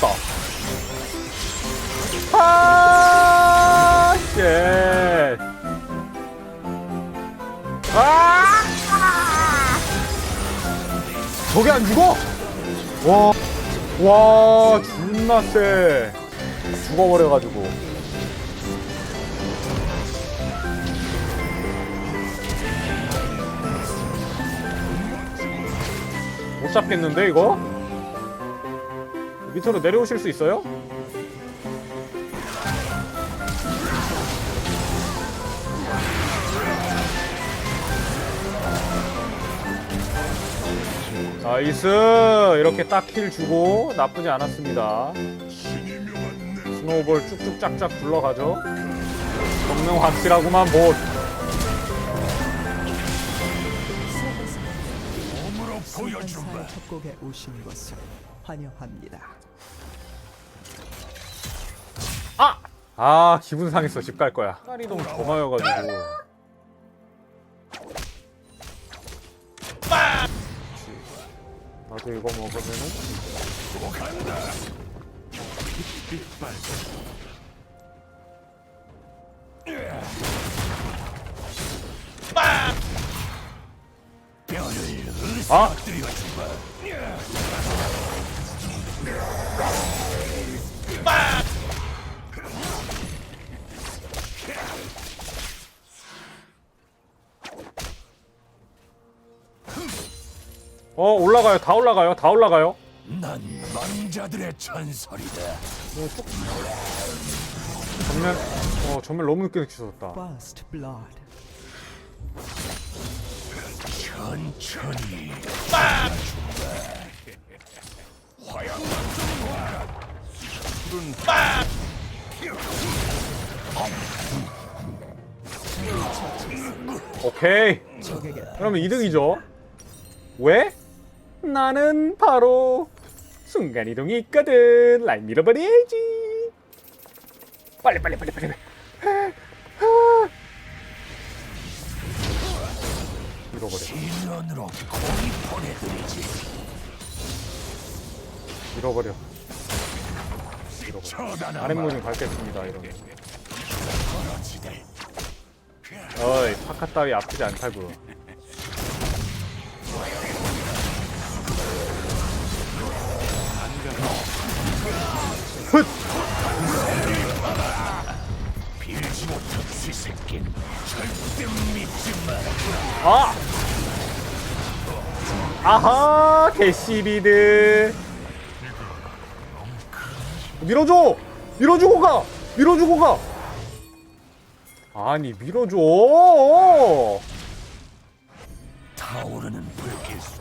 죽었다. 아, 쉣. 아! 저게 안 죽어? 와, 와, 존나 쎄. 죽어버려가지고. 못 잡겠는데, 이거? 밑으로 내려오실 수 있어요? 나이스 이렇게 딱킬 주고 나쁘지 않았습니다 스노우볼 쭉쭉 짝짝 굴러가죠 성능 확실하구만. 소환사의 협곡에 오신 것을 환영합니다. 아! 아 기분 상했어. 집 갈 거야. 순간이동 고마워가지고. 나도 이거 먹으면은? 아! 어 올라가요 다 올라가요 다 올라가요 난 망자들의 전설이다. 전면 어 전면 너무 늦게 First blood. 천천히. 오케이 적에게 그러면 2등이죠 왜? 나는 바로 순간이동이 있거든. 라인 밀어버려야지. 빨리 빨리 빨리 빨리. 밀어버려. 고이 보내드리지. 밀어버려. 밀어버려. 아랫문이 밟겠습니다 거러지들. 어이 파카 따위 아프지 않다고 훗! 아! 아하 개시비드 밀어줘! 밀어주고 가! 밀어주고 가! 아니 밀어줘!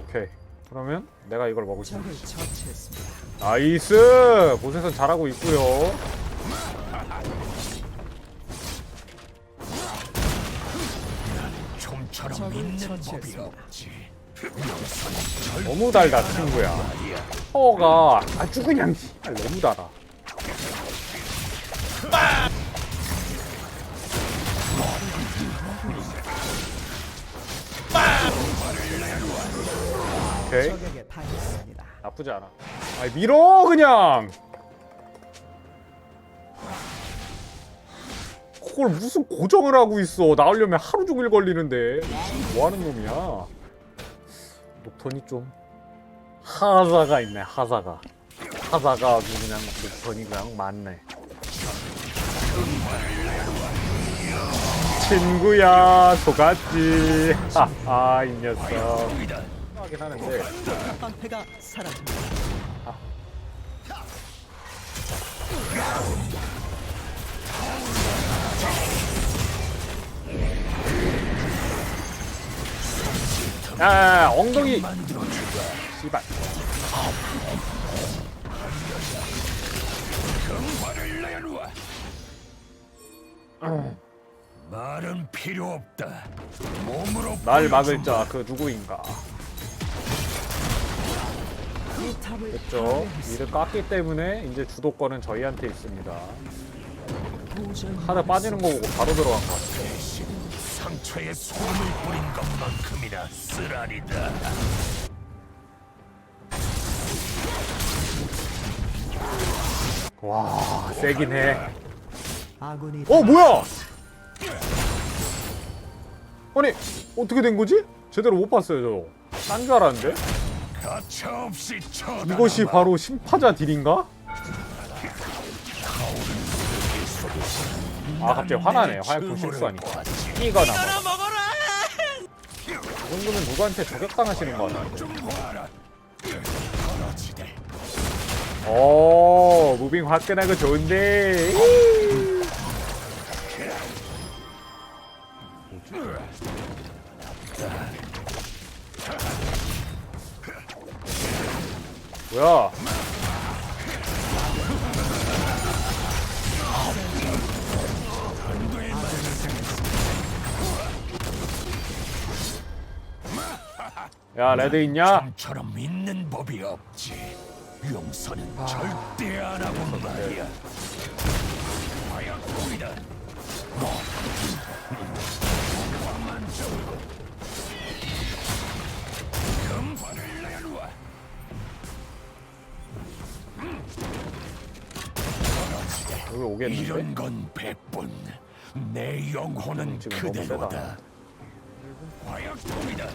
오케이 그러면 내가 이걸 먹을 수 적을 처치했습니다. 나이스! 보세선 잘하고 있고요 좀처럼 적을 믿는 법이 처치했습니다. 없지. 너무 달다 친구야 허가 아주 그냥 씨발 너무 달아 오케이. 적에게 당했습니다. 나쁘지 않아. 아이 밀어 그냥! 그걸 무슨 고정을 하고 있어. 나오려면 하루 종일 걸리는데. 뭐 하는 놈이야? 녹턴이 좀 하자가 있네 하자가. 하자가 아주 그냥 녹턴이 그냥 많네. 친구야 속았지. 하하 이 녀석 하긴 하는데 방패가 사라집니다. 야, 엉덩이. 씨발 화를 내놓아. 말은 필요 없다. 몸으로 날 막을. 자 그 누구인가 됐죠 이를 깠기 때문에 이제 주도권은 저희한테 있습니다 카드 빠지는 거 보고 바로 들어간 것 같아 대신 상처에 소금을 뿌린 것만큼이나 쓰라리다. 와 세긴 해. 아군이 어 뭐야? 아니 어떻게 된 거지? 제대로 못 봤어요 저. 딴줄 알았는데. 가차없이 쳐. 이것이 바로 심파자 딜인가? 아 갑자기 화나네. 화약품 실수하니까. 끼가 남아 이 정도면 누구한테 저격당하시는 거 같아. 오 무빙 화끈하고 좋은데 뭐야 야 레드 있냐? 좀처럼 있는 법이 없지. 용서는 절대 안 하고 말이야. 화약품이다. 금 오겠는데? 이런 건 백분. 내 영혼은 지금 너무 그대로다. 세다. 화약품이다.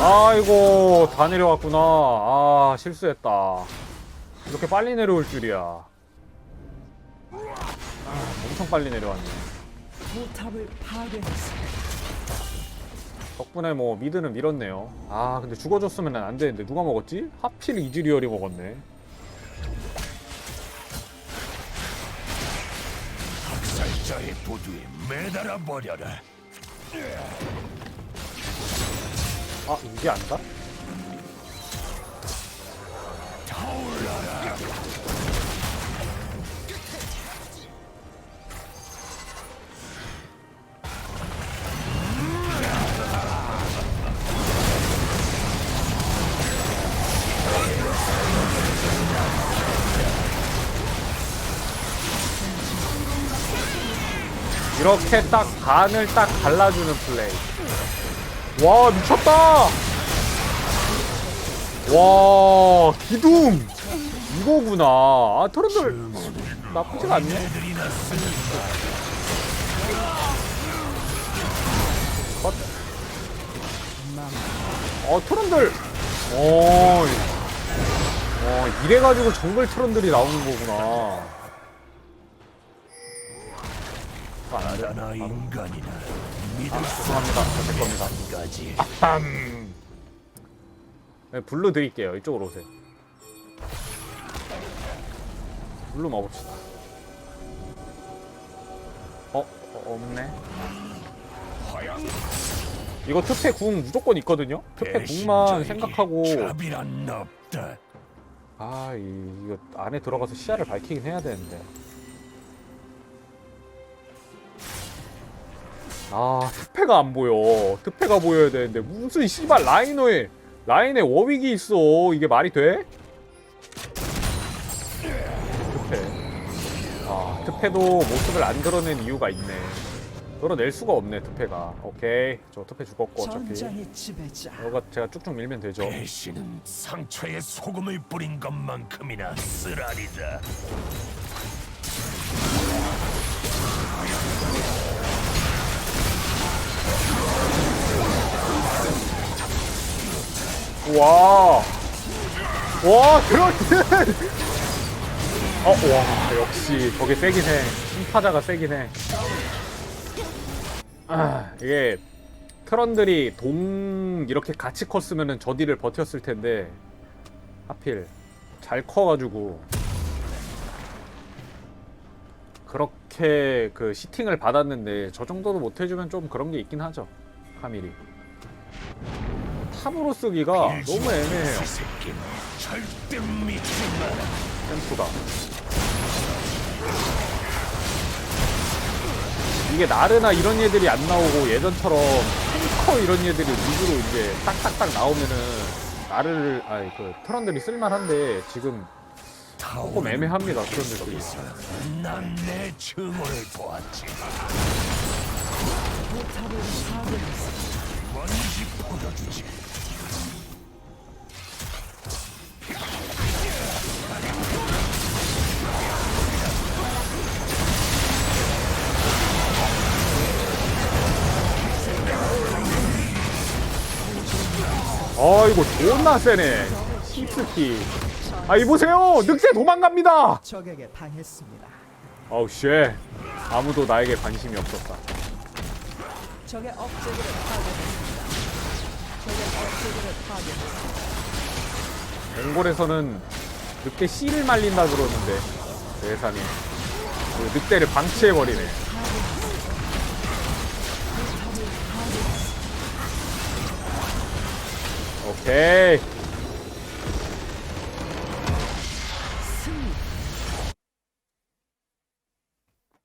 아이고 다 내려왔구나 아 실수했다 이렇게 빨리 내려올 줄이야 아, 엄청 빨리 내려왔네 포탑을 파괴했습니다. 덕분에 뭐 미드는 밀었네요 아 근데 죽어줬으면 안 되는데 누가 먹었지? 하필 이즈리얼이 먹었네 학살자의 보두에 매달아 버려라. 아 이게 안다? 타올라라. 이렇게 딱 반을 딱 갈라주는 플레이. 와 미쳤다! 와 기둥! 이거구나. 아 트런들 나쁘지가 않네. 났으니까 어 트런들 어, 어 이래가지고 정글 트런들이 나오는 거구나 아. 나나 인간이나 믿을 아, 수 죄송합니다. 제 겁니다 없까지. 빰 네, 블루 드릴게요. 이쪽으로 오세요. 블루 먹읍시다. 어? 어 없네. 이거 특패 궁 무조건 있거든요? 특패 궁만 생각하고. 없다. 아 이, 이거 안에 들어가서 시야를 밝히긴 해야 되는데 아 특패가 안 보여. 특패가 보여야 되는데 무슨 씨발 라이너에 라인에 워윅이 있어. 이게 말이 돼? 특패. 아 특패도 모습을 안 드러낸 이유가 있네. 드러낼 수가 없네 특패가. 오케이. 저 특패 죽었고 어차피. 이거 제가 쭉쭉 밀면 되죠. 배신은 상처에 소금을 뿌린 것만큼이나 쓰라리다. 와. 와, 그렇게. 어, 와, 역시 저게 세긴 해. 심파자가 세긴 해. 아, 이게 트런들이 동 이렇게 같이 컸으면은 저 딜을 버텼을 텐데 하필 잘 커가지고 그렇게 그 시팅을 받았는데 저 정도도 못 해주면 좀 그런 게 있긴 하죠. 카밀이. 탑으로 쓰기가 너무 애매해요. 템프가 이게 나르나 이런 얘들이 안 나오고 예전처럼 탱커 이런 얘들이 위주로 이제 딱딱딱 나오면은 나를 아니 그 트런들이 쓸만한데 지금 조금 애매합니다 트런들이 난내 증오를 보았지. 포탑을 파괴했습니다. 뭔지 보여주지. 아 이거 존나 세네. 힙스키. 아 이보세요. 늑대 도망갑니다. 적에게 당했습니다. 어우 쉣. 아무도 나에게 관심이 없었다 적의 업체들을 파괴했습니다. 적의 업체들을 파괴했습니다. 몽골에서는 늑대 씨를 말린다 그러는데 세상에 그 늑대를 방치해버리네 오케이